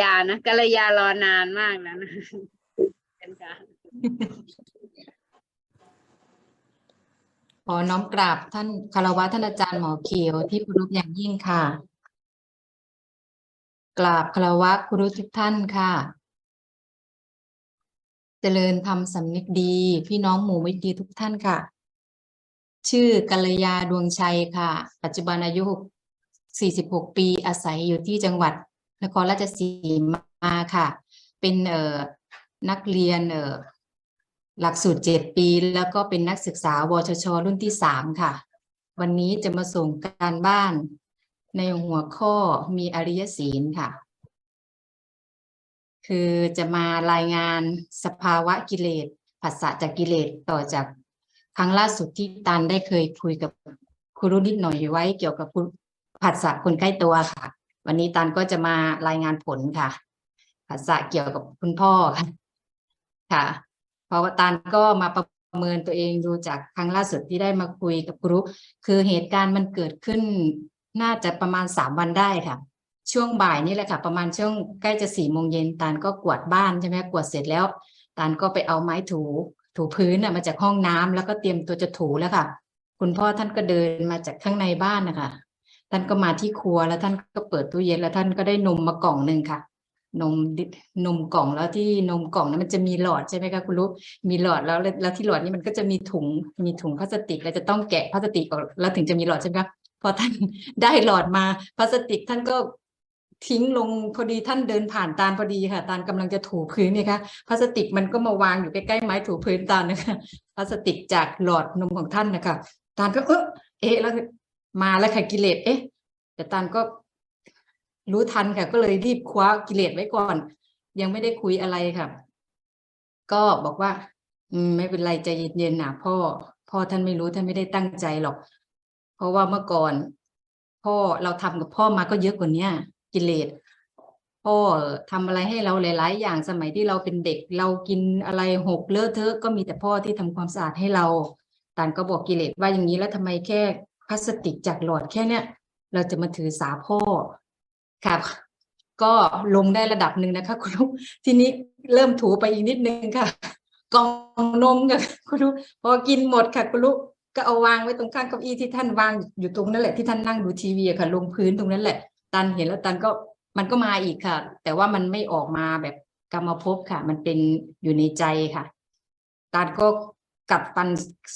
ยานะกัลยารอนานมากแล้วนะเป็นค่ะขอน้อมกราบท่านคารวะท่านอาจารย์หมอเขียวที่เคารพอย่างยิ่งค่ะ กราบคารวะครูทุกท่านค่ะ เจริญธรรมสำนึกดี พี่น้องหมู่มิตรดีทุกท่านค่ะ ชื่อกัลยาดวงชัยค่ะ ปัจจุบันอายุ46 ปีอาศัยอยู่ที่จังหวัด นครราชสีมาค่ะ เป็นเอ่อนักเรียนเอ่อหลักสูตร7ปี แล้วก็เป็นนักศึกษาวชช รุ่นที่3ค่ะ วันนี้จะมาส่งการบ้านในหัวข้อมีอริยศีลค่ะ คือจะมารายงานสภาวะกิเลสผัสสะจากกิเลสต่อจากครั้งล่าสุดที่ตันได้เคยคุยกับครูรุ่นนิดหน่อยไว้เกี่ยวกับผัสสะคนใกล้ตัวค่ะ วันนี้ตันก็จะมารายงานผลค่ะผัสสะเกี่ยวกับคุณพ่อค่ะค่ะเพราะว่าตันก็มาประเมินตัวเองดูจากครั้งล่าสุดที่ได้มาคุยกับครูคือเหตุการณ์มันเกิดขึ้นน่าจะประมาณสามวันได้ค่ะ ช่วงบ่ายนี่แหละค่ะ ประมาณช่วงใกล้จะสี่โมงเย็นตาลก็กวาดบ้านใช่ไหมกวาดเสร็จแล้วตาลก็ไปเอาไม้ถูถูพื้นน่ะมาจากห้องน้ำแล้วก็เตรียมตัวจะถูแล้วค่ะ คุณพ่อท่านก็เดินมาจากข้างในบ้านนะคะ ท่านก็มาที่ครัวแล้วท่านก็เปิดตู้เย็นแล้วท่านก็ได้นมมากล่องหนึ่งค่ะ นมนมกล่องแล้วที่นมกล่องนั้นมันจะมีหลอดใช่ไหมคะคุณลูกมีหลอดแล้วแล้วที่หลอดนี้มันก็จะมีถุงมีถุงพลาสติกแล้วจะต้องแกะพลาสติกออกแล้วถึงจะมีหลอดใช่ไหมคะพอท่านได้หลอดมาพลาสติกท่านก็ทิ้งลงพอดีท่านเดินผ่านตาลพอดีค่ะ ตาลกำลังจะถูพื้นเนี่ยค่ะพลาสติกมันก็มาวางอยู่ใกล้ๆไม้ถูพื้นตาลนะคะพลาสติกจากหลอดนมของท่านนะคะตาลก็เออเอ๊ะแล้ว มาแล้วค่ะกิเลสเอ๊ะ แต่ตาลก็รู้ทันค่ะ ก็เลยรีบคว้ากิเลสไว้ก่อน ยังไม่ได้คุยอะไรค่ะ ก็บอกว่า อืม ไม่เป็นไรใจเย็นๆนะพ่อ พ่อท่านไม่รู้ท่านไม่ได้ตั้งใจหรอก เพราะว่าเมื่อก่อน พ่อเราทำกับพ่อมาก็เยอะกว่าเนี้ยกิเลสพ่อทำอะไรให้เราหลาย ๆ อย่างสมัยที่เราเป็นเด็ก เรากินอะไรหกเลอะเทอะก็มีแต่พ่อที่ทำความสะอาดให้เราตานก็บอกกิเลสว่าอย่างนี้แล้วทำไมแค่ ลาสติกจากหลอดแค่เนี้ยเราจะมาถือสาพ่อครับก็ลงได้ระดับหนึ่งนะคะ คุณลูกทีนี้เริ่มถูไปอีกนิดนึงค่ะกล่องนมค่ะคุณลูกพอกินหมดค่ะคุณลูกก็เอาวางไว้ตรงข้างเก้าอี้ที่ท่านวางอยู่ตรงนั้นแหละที่ท่านนั่งดูทีวีอะค่ะ ลงพื้นตรงนั้นแหละ ตันเห็นแล้วตันก็มันก็มาอีกค่ะ แต่ว่ามันไม่ออกมาแบบกรรมภพค่ะ มันเป็นอยู่ในใจค่ะตันก็ กัดฟัน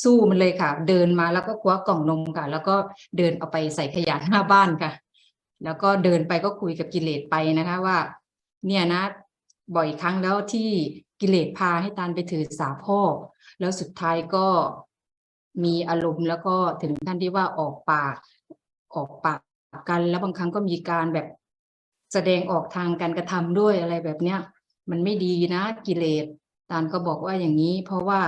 สู้มันเลยค่ะ เดินมาแล้วก็คว้ากล่องนมค่ะ แล้วก็เดินเอาไปใส่ขยะหน้าบ้านค่ะ แล้วก็เดินไปก็คุยกับกิเลสไปนะคะว่า เนี่ยนะ บ่อยครั้งแล้วที่กิเลสพาให้ตานไปถือสาพ่อ แล้วสุดท้ายก็มีอารมณ์แล้วก็ถึงขั้นที่ว่าออกปากออกปากกัน แล้วบางครั้งก็มีการแบบแสดงออกทางการกระทำด้วยอะไรแบบเนี้ย มันไม่ดีนะกิเลสตานก็บอกว่าอย่างนี้ เพราะว่า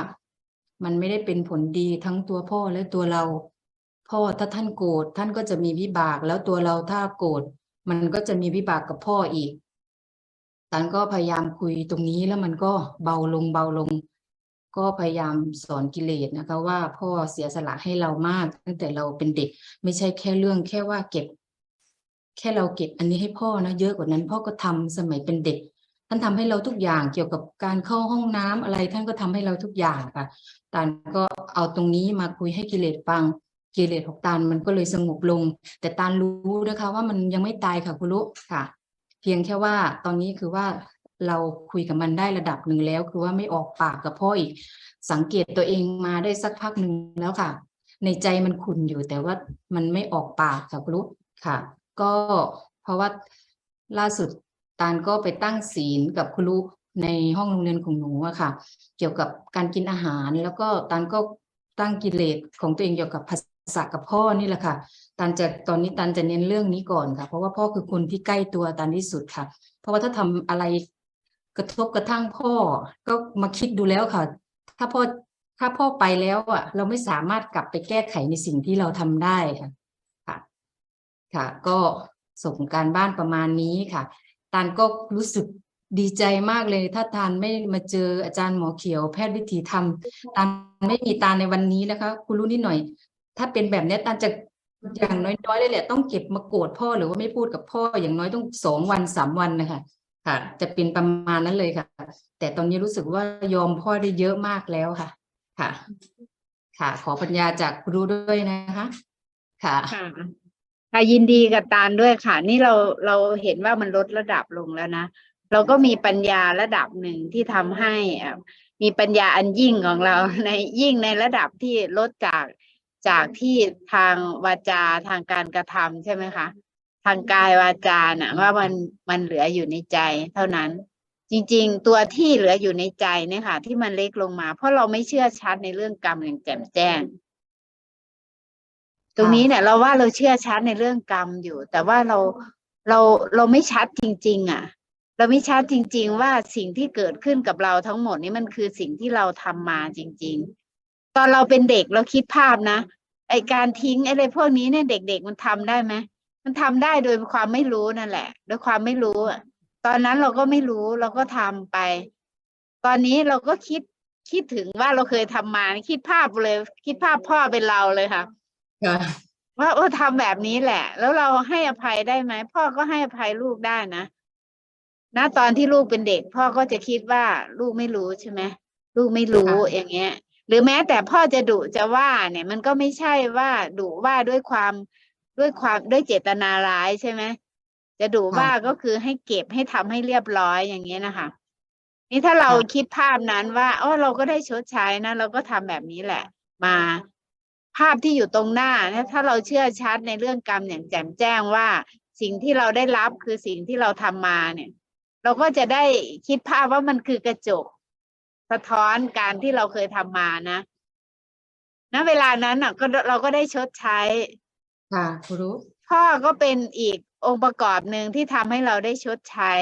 มันไม่ได้เป็นผลดีทั้งตัวพ่อและตัวเรา พ่อถ้าท่านโกรธท่านก็จะมีวิบากแล้วตัวเราถ้าโกรธมันก็จะมีวิบากกับพ่ออีกตันก็พยายามคุยตรงนี้แล้วมันก็เบาลงเบาลง ก็พยายามสอนกิเลสนะคะ ว่าพ่อเสียสละให้เรามาก ตั้งแต่เราเป็นเด็ก ไม่ใช่แค่เรื่องแค่ว่าเก็บ แค่เราเก็บอันนี้ให้พ่อนะเยอะกว่านั้น พ่อก็ทำสมัยเป็นเด็ก ท่านทำให้เราทุกอย่างเกี่ยวกับการเข้าห้องน้ำอะไร ท่านก็ทำให้เราทุกอย่างค่ะตานก็เอาตรงนี้มาคุยให้กิเลสฟังกิเลสของตาลมันก็เลยสงบลง แต่ตาลรู้นะคะ ว่ามันยังไม่ตายค่ะคุณลุค่ะ เพียงแค่ว่าตอนนี้คือว่าเราคุยกับมันได้ระดับหนึ่งแล้ว คือว่าไม่ออกปากกับพ่ออีก สังเกตตัวเองมาได้สักพักหนึ่งแล้วค่ะ ในใจมันขุ่นอยู่แต่ว่ามันไม่ออกปากค่ะคุณลุค่ะ ก็เพราะว่าล่าสุด ตาลก็ไปตั้งศีลกับคุณลุในห้องโรงเรียนของหนูอะค่ะ เกี่ยวกับการกินอาหาร แล้วก็ตาลก็ตั้งกิเลสของตัวเองเกี่ยวกับภาษากับพ่อนี่แหละค่ะตันจะตอนนี้ตันจะเน้นเรื่องนี้ก่อนค่ะ เพราะว่าพ่อคือคนที่ใกล้ตัวตันที่สุดค่ะ เพราะว่าถ้าทำอะไรกระทบกระทั่งพ่อ ก็มาคิดดูแล้วค่ะ ถ้าพ่อถ้าพ่อไปแล้วอะ เราไม่สามารถกลับไปแก้ไขในสิ่งที่เราทำได้ค่ะ ค่ะ ก็ส่งการบ้านประมาณนี้ค่ะ ตันก็รู้สึกดีใจมากเลย ถ้าทานไม่มาเจออาจารย์หมอเขียว แพทย์วิถีธรรมตันไม่มีตาในวันนี้นะคะ คุณรู้นิดหน่อย ถ้าเป็นแบบเนี้ยตันจะอย่างน้อยๆเลยแหละ ต้องเก็บมาโกรธพ่อหรือว่าไม่พูดกับพ่ออย่างน้อยต้องสองวันสามวันนะคะค่ะ จะเป็นประมาณนั้นเลยค่ะ แต่ตอนนี้รู้สึกว่ายอมพ่อได้เยอะมากแล้วค่ะ ค่ะ ค่ะ ขอปัญญาจากครูด้วยนะคะ ค่ะ ค่ะยินดีกับตาลด้วยค่ะ นี่เราเราเห็นว่ามันลดระดับลงแล้วนะ เราก็มีปัญญาระดับหนึ่งที่ทำให้มีปัญญาอันยิ่งของเราในยิ่งในระดับที่ลดจากจากที่ทางวาจาทางการกระทำใช่ไหมคะ ทางกายวาจาน่ะว่ามันมันเหลืออยู่ในใจเท่านั้น จริง ๆ ตัวที่เหลืออยู่ในใจเนี่ยค่ะ ที่มันเล็กลงมา เพราะเราไม่เชื่อชัดในเรื่องกรรมอย่างแจ่มแจ้ง ตรงนี้เนี่ยเราว่าเราเชื่อชัดในเรื่องกรรมอยู่ แต่ว่าเราเราเราไม่ชัดจริง ๆ อะ เราไม่ชัดจริง ๆ ว่าสิ่งที่เกิดขึ้นกับเราทั้งหมดนี้มันคือสิ่งที่เราทำมาจริง ๆ ตอนเราเป็นเด็กเราคิดภาพนะไอการทิ้งอะไรพวกนี้เนี่ยเด็ก ๆ มันทำได้ไหมมันทำได้โดยความไม่รู้นั่นแหละ โดยความไม่รู้อะตอนนั้นเราก็ไม่รู้เราก็ทำไป ตอนนี้เราก็คิดคิดถึงว่าเราเคยทำมาคิดภาพเลย คิดภาพพ่อเป็นเราเลยค่ะ ว่าเออทำแบบนี้แหละ แล้วเราให้อภัยได้ไหมพ่อก็ให้อภัยลูกได้นะณตอนที่ลูกเป็นเด็ก พ่อก็จะคิดว่าลูกไม่รู้ใช่ไหมลูกไม่รู้ค่ะอย่างเงี้ย หรือแม้แต่พ่อจะดุจะว่าเนี่ย มันก็ไม่ใช่ว่าดุว่าด้วยความด้วยความด้วยเจตนาร้ายใช่ไหมจะดุว่าก็คือให้เก็บให้ทำให้เรียบร้อยอย่างเงี้ยนะคะนี่ถ้าเราคิดภาพนั้นว่าอ๋อเราก็ได้ชดใช้นะเราก็ทำแบบนี้แหละ มา ภาพที่อยู่ตรงหน้าเนี่ยถ้าเราเชื่อชัดในเรื่องกรรมอย่างแจ่มแจ้งว่า สิ่งที่เราได้รับคือสิ่งที่เราทำมาเนี่ย เราก็จะได้คิดภาพว่ามันคือกระจก สะท้อนการที่เราเคยทำมานะณเวลานั้นอะก็เราก็ได้ชดใช้ ค่ะครูพ่อก็เป็นอีกองค์ประกอบหนึ่งที่ทำให้เราได้ชดใช้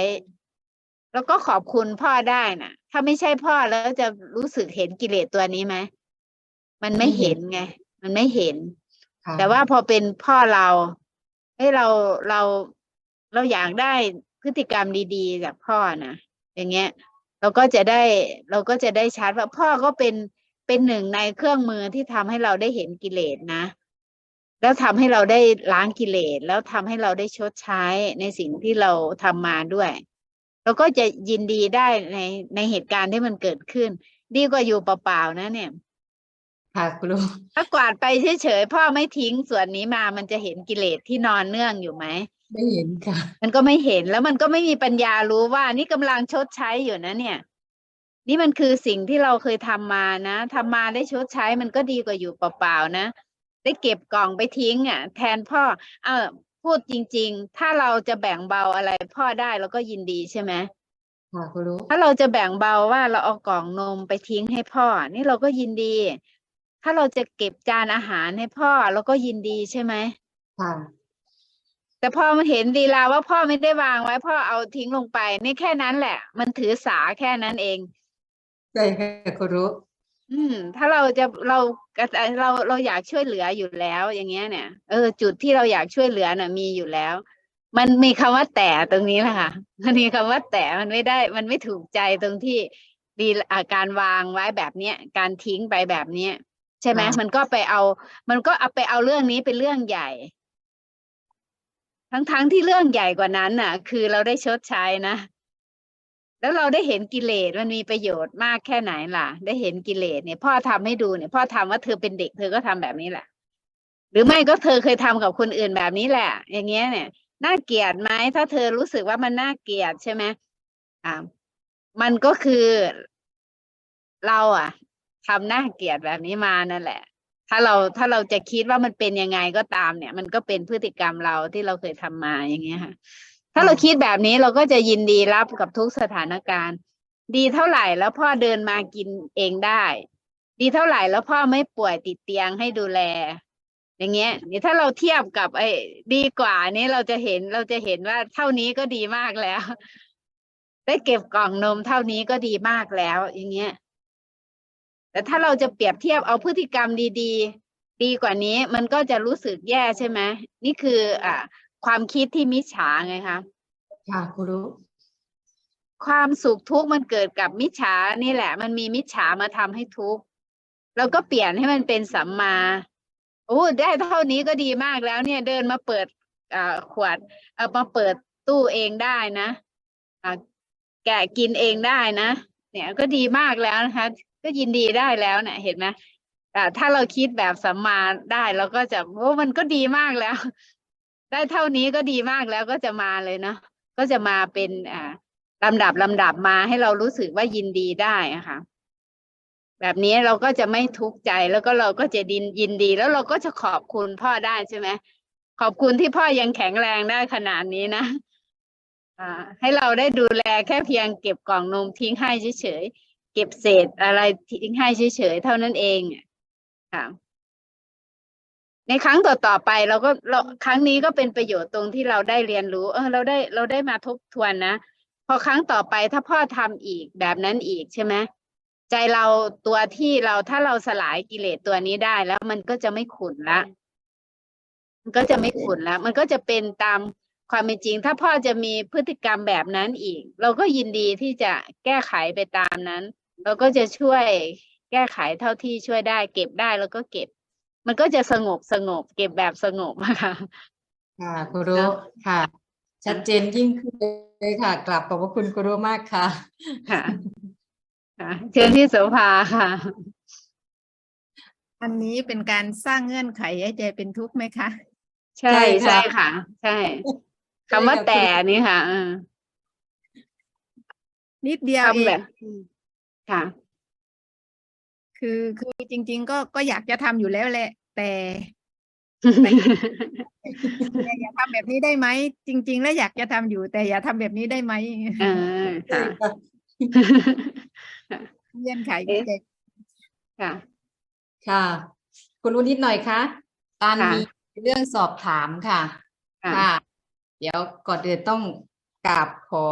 แล้วก็ขอบคุณพ่อได้น่ะถ้าไม่ใช่พ่อแล้วจะรู้สึกเห็นกิเลสตัวนี้ไหมมันไม่เห็นไง มันไม่เห็นค่ะแต่ว่าพอเป็นพ่อเราให้ยเราเราเราอยากได้พฤติกรรมดีๆจากพ่อนะอย่างเงี้ย เราก็จะได้เราก็จะได้ชัดว่าพ่อก็เป็นเป็นหนึ่งในเครื่องมือที่ทำให้เราได้เห็นกิเลสนะ แล้วทำให้เราได้ล้างกิเลสแล้วทำให้เราได้ชดใช้ในสิ่งที่เราทำมาด้วยเราก็จะยินดีได้ในในเหตุการณ์ที่มันเกิดขึ้น ดีกว่าอยู่เปล่าๆนะเนี่ย ค่ะครูถ้ากวาดไปเฉยๆพ่อไม่ทิ้งส่วนนี้มามันจะเห็นกิเลสที่นอนเนื่องอยู่ไหมไม่เห็นค่ะ มันก็ไม่เห็นแล้วมันก็ไม่มีปัญญารู้ว่า นี่กำลังชดใช้อยู่นะเนี่ย นี่มันคือสิ่งที่เราเคยทำมานะทำมาได้ชดใช้มันก็ดีกว่าอยู่เปล่าๆนะได้เก็บกล่องไปทิ้งอะ แทนพ่อ เออพูดจริง ๆ ถ้าเราจะแบ่งเบาอะไรพ่อได้เราก็ยินดีใช่ไหมค่ะครูถ้าเราจะแบ่งเบาว่าเราเอากล่องนมไปทิ้งให้พ่อ นี่เราก็ยินดี ถ้าเราจะเก็บจานอาหารให้พ่อเราก็ยินดีใช่ไหมค่ะ แต่พอมาเห็นลีลาว่าพ่อไม่ได้วางไว้ พ่อเอาทิ้งลงไป นี่แค่นั้นแหละ มันถือสาแค่นั้นเองใช่ค่ะครูอืม ถ้าเราจะเราเราเราอยากช่วยเหลืออยู่แล้ว อย่างเงี้ยเนี่ยเออจุดที่เราอยากช่วยเหลือน่ะ มีอยู่แล้ว มันมีคำว่าแต่ตรงนี้แหละค่ะมันมีคำว่าแต่มันไม่ได้ มันไม่ถูกใจตรงที่ดีอ่าการวางไว้แบบเนี้ย การทิ้งไปแบบเนี้ยใช่ไหมมันก็ไปเอา มันก็เอาไปเอาเรื่องนี้เป็นเรื่องใหญ่ ทั้งๆที่เรื่องใหญ่กว่านั้นน่ะ คือเราได้ชดใช้นะ แล้วเราได้เห็นกิเลสมันมีประโยชน์มากแค่ไหนล่ะ ได้เห็นกิเลสเนี่ยพ่อทำให้ดูเนี่ย พ่อทำว่าเธอเป็นเด็กเธอก็ทำแบบนี้แหละ หรือไม่ก็เธอเคยทำกับคนอื่นแบบนี้แหละ อย่างเงี้ยเนี่ยน่าเกลียดไหมถ้าเธอรู้สึกว่ามันน่าเกลียดใช่ไหมอ่ามันก็คือเราอะ ทำน่าเกลียดแบบนี้มานั่นแหละ ถ้าเราถ้าเราจะคิดว่ามันเป็นยังไงก็ตามเนี่ย มันก็เป็นพฤติกรรมเราที่เราเคยทำมาอย่างเงี้ยค่ะ ถ้าเราคิดแบบนี้เราก็จะยินดีรับกับทุกสถานการณ์ ดีเท่าไหร่แล้วพ่อเดินมากินเองได้ ดีเท่าไหร่แล้วพ่อไม่ป่วยติดเตียงให้ดูแล อย่างเงี้ยนี่ถ้าเราเทียบกับไอ้ดีกว่านี้เราจะเห็นเราจะเห็นว่าเท่านี้ก็ดีมากแล้ว ได้เก็บกล่องนมเท่านี้ก็ดีมากแล้ว อย่างเงี้ย แต่ถ้าเราจะเปรียบเทียบเอาพฤติกรรมดี ๆ ดีกว่านี้มันก็จะรู้สึกแย่ใช่ไหมนี่คืออ่าความคิดที่มิจฉาไงคะค่ะครูความสุขทุกข์มันเกิดกับมิจฉานี่แหละ มันมีมิจฉามาทำให้ทุกข์เราก็เปลี่ยนให้มันเป็นสัมมาโอ้ได้เท่านี้ก็ดีมากแล้วเนี่ยเดินมาเปิดอ่าขวดเอามาเปิดตู้เองได้นะอ่าแกะกินเองได้นะ เนี่ยก็ดีมากแล้วนะคะ ก็ยินดีได้แล้วเนี่ยเห็นไหมอ่ถ้าเราคิดแบบสัมมาได้เราก็จะโอ้มันก็ดีมากแล้ว ได้เท่านี้ก็ดีมากแล้วก็จะมาเลยเนาะก็จะมาเป็นอ่าลำดับลำดับมาให้เรารู้สึกว่ายินดีได้ะค่ะ แบบนี้เราก็จะไม่ทุกข์ใจแล้วก็เราก็จะดินยินดี แล้วเราก็จะขอบคุณพ่อได้ใช่ไหมขอบคุณที่พ่อยังแข็งแรงได้ขนาดนี้นะอ่าให้เราได้ดูแลแค่เพียงเก็บกล่องนมทิ้งให้เฉยๆ เก็บเศษอะไรทิ้งให้เฉยๆเท่านั้นเองอะค่ะในครั้งต่อๆไปเราก็เราครั้งนี้ก็เป็นประโยชน์ตรงที่เราได้เรียนรู้ เออ เราได้เราได้มาทบทวนนะพอครั้งต่อไปถ้าพ่อทำอีกแบบนั้นอีกใช่ไหมใจเราตัวที่เราถ้าเราสลายกิเลสตัวนี้ได้แล้วมันก็จะไม่ขุนละมันก็จะไม่ขุนแล้วมันก็จะเป็นตามความเป็นจริง ถ้าพ่อจะมีพฤติกรรมแบบนั้นอีก เราก็ยินดีที่จะแก้ไขไปตามนั้น เราก็จะช่วยแก้ไขเท่าที่ช่วยได้ เก็บได้แล้วก็เก็บ มันก็จะสงบสงบ เก็บแบบสงบอะค่ะ ค่ะครูรู้ค่ะ ชัดเจนยิ่งขึ้นเลยค่ะ กลับขอบพระคุณครูรู้มากค่ะ ค่ะค่ะเชิญที่โสภาค่ะ อันนี้เป็นการสร้างเงื่อนไขให้ใจเป็นทุกข์ไหมคะ ใช่ใช่ใช่ค่ะค่ะ ใช่คำว่าแต่นี่ค่ะเออนิดเดียวเอคำแบงบ ค่ะ คือคือจริง ๆ ก็ก็อยากจะทำอยู่แล้วแหละ แต่แต่อย่าทำแบบนี้ได้ไหมจริง ๆ แล้วอยากจะทำอยู่ แต่อย่าทำแบบนี้ได้ไหมเออค่ะเงื่อนไขเอ๊ะใจค่ะ ค่ะ คุณรู้นิดหน่อยคะตานค่ะ มีเรื่องสอบถามค่ะ ค่ะค่ะเดี๋ยวก่อนอื่นต้อง กราบขอ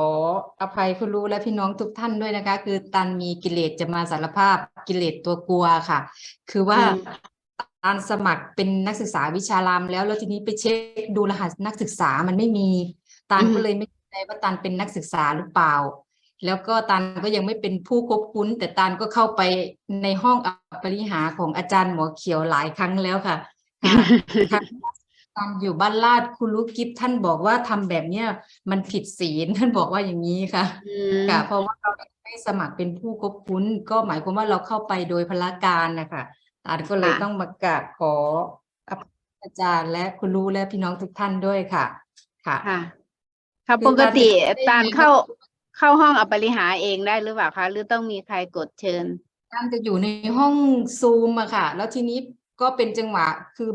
อภัยคุณรู้และพี่น้องทุกท่านด้วยนะคะ คือตันมีกิเลสจะมาสารภาพกิเลสตัวกลัวค่ะ คือว่าอืมตันสมัครเป็นนักศึกษาวิชารามแล้ว แล้วทีนี้ไปเช็คดูรหัสนักศึกษามันไม่มีตันก็เลยไม่แน่ใจว่าตันเป็นนักศึกษาหรือเปล่า แล้วก็ตันก็ยังไม่เป็นผู้คบคุ้น แต่ตันก็เข้าไปในห้องอัปปริหาของอาจารย์หมอเขียวหลายครั้งแล้วค่ะค่ะค่ะ ตอนอยู่บ้านลาดคุณลูกกิฟท่านบอกว่าทำแบบเนี้ยมันผิดศีลท่านบอกว่าอย่างนี้ค่ะอืมค่ะ เพราะว่าเราไม่สมัครเป็นผู้คบคุ้นก็หมายความว่าเราเข้าไปโดยพละการนะคะตานก็เลยค่ะต้องมากราบขออภัยอาจารย์และคุณรู้และพี่น้องทุกท่านด้วยค่ะ ค่ะค่ะค่ะคือปกติตอนเด็กๆตาลได้ไหมเข้าเข้าห้องอัปปริหาเองได้หรือเปล่าคะหรือต้องมีใครกดเชิญท่านจะอยู่ในห้องซูมอะค่ะ แล้วทีนี้ก็เป็นจังหวะคือ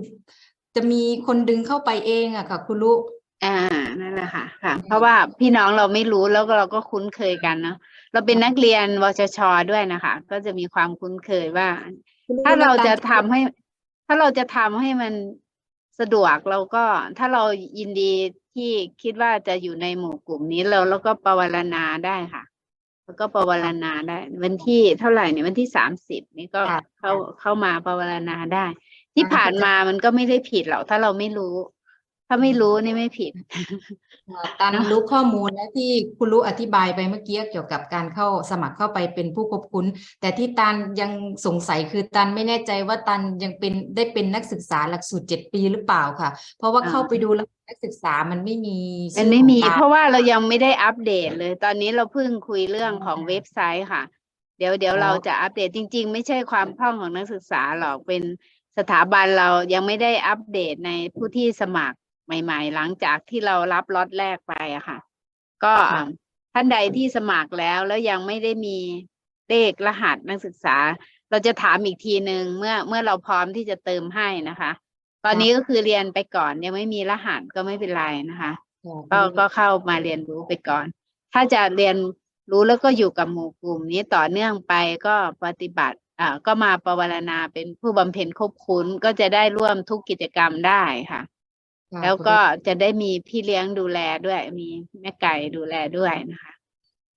จะมีคนดึงเข้าไปเองอะค่ะคุณลูกอ่านั่นแหละค่ะค่ะ เพราะว่าพี่น้องเราไม่รู้แล้วก็เราก็คุ้นเคยกันเนาะเราเป็นนักเรียนวชชด้วยนะคะ ก็จะมีความคุ้นเคยว่า ถ้าเราจะทำให้ ถ้าเราจะทำให้มันสะดวกเราก็ถ้าเรายินดีที่คิดว่าจะอยู่ในหมู่กลุ่มนี้เราแล้วก็ปวารณาได้ค่ะ แล้วก็ปวารณาได้ วันที่เท่าไหร่เนี่ยวันที่สามสิบนี่ก็ค่ะเข้าเข้ามาปวารณาได้ ที่ค่ะผ่านมามันก็ไม่ได้ผิดหรอกถ้าเราไม่รู้ ถ้าไม่รู้นี่ไม่ผิดค่ะตันรู้ข้อมูลและที่คุณรู้อธิบายไปเมื่อกี้เกี่ยวกับการเข้าสมัครเข้าไปเป็นผู้ควบคุนแต่ที่ตันยังสงสัยคือตันไม่แน่ใจว่าตันยังเป็นได้เป็นนักศึกษาหลักสูตรเจ็ดปีหรือเปล่าค่ะ เพราะว่าอ่าเข้าไปดูแล้วนักศึกษามันไม่มีมันชื่อไม่ของมีตันเพราะว่าเรายังไม่ได้อัปเดตเลย ตอนนี้เราเพิ่งคุยเรื่องอ๋อของเว็บไซต์ค่ะ เดี๋ยวเดี๋ยวอ๋อเราจะอัปเดตจริง ๆ ไม่ใช่ความพร่องของนักศึกษาหรอกเป็น สถาบันเรายังไม่ได้อัปเดตในผู้ที่สมัครใหม่ ๆ หลังจากที่เรารับล็อตแรกไปอะค่ะ ก็ท่านใดที่สมัครแล้วแล้วยังไม่ได้มีเลขรหัสนักศึกษา เราจะถามอีกทีหนึ่งเมื่อเมื่อเราพร้อมที่จะเติมให้นะคะ ตอนนี้ก็คือเรียนไปก่อนยังไม่มีรหัสก็ไม่เป็นไรนะคะก็ก็เข้ามาเรียนรู้ไปก่อน ถ้าจะเรียนรู้แล้วก็อยู่กับหมู่กลุ่มนี้ต่อเนื่องไปก็ปฏิบัติ อ่าก็มาปวารณาเป็นผู้บำเพ็ญคบคุ้นก็จะได้ร่วมทุกกิจกรรมได้ค่ะค่ะแล้วคุณก็รู้จะได้มีพี่เลี้ยงดูแลด้วย มีแม่ไก่ดูแลด้วยนะคะ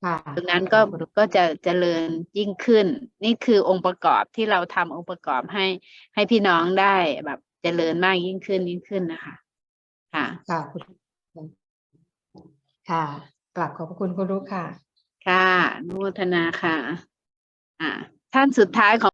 ค่ะตรงนั้นก็คุณรู้ก็จะเจริญยิ่งขึ้น นี่คือองค์ประกอบที่เราทำองค์ประกอบให้ ให้พี่น้องได้แบบเจริญมากยิ่งขึ้นยิ่งขึ้นนะคะ ค่ะค่ะคุณค่ะกลับขอบพระคุณคุณรู้ค่ะ ค่ะอนุโมทนาค่ะ อ่า ท่านสุดท้ายของ